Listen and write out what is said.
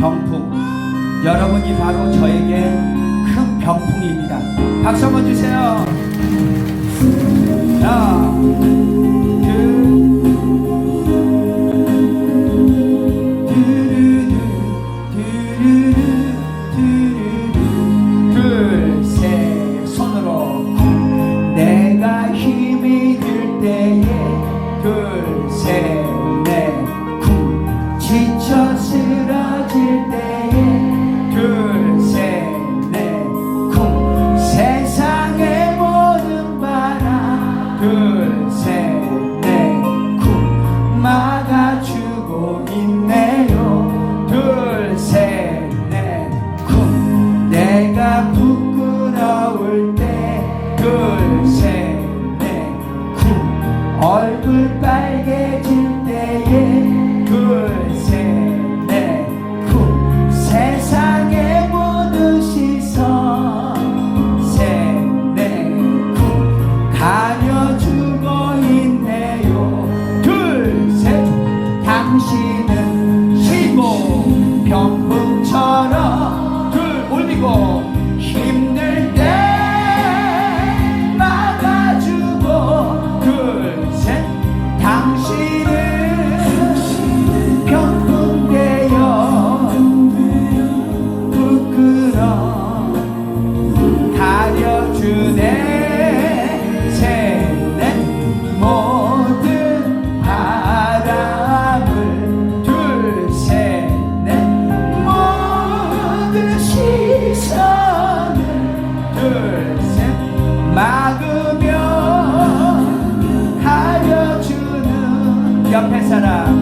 병풍. 여러분이 바로 저에게 큰 병풍입니다. 박수 한번 주세요. 자. 불 빨개진 pensará.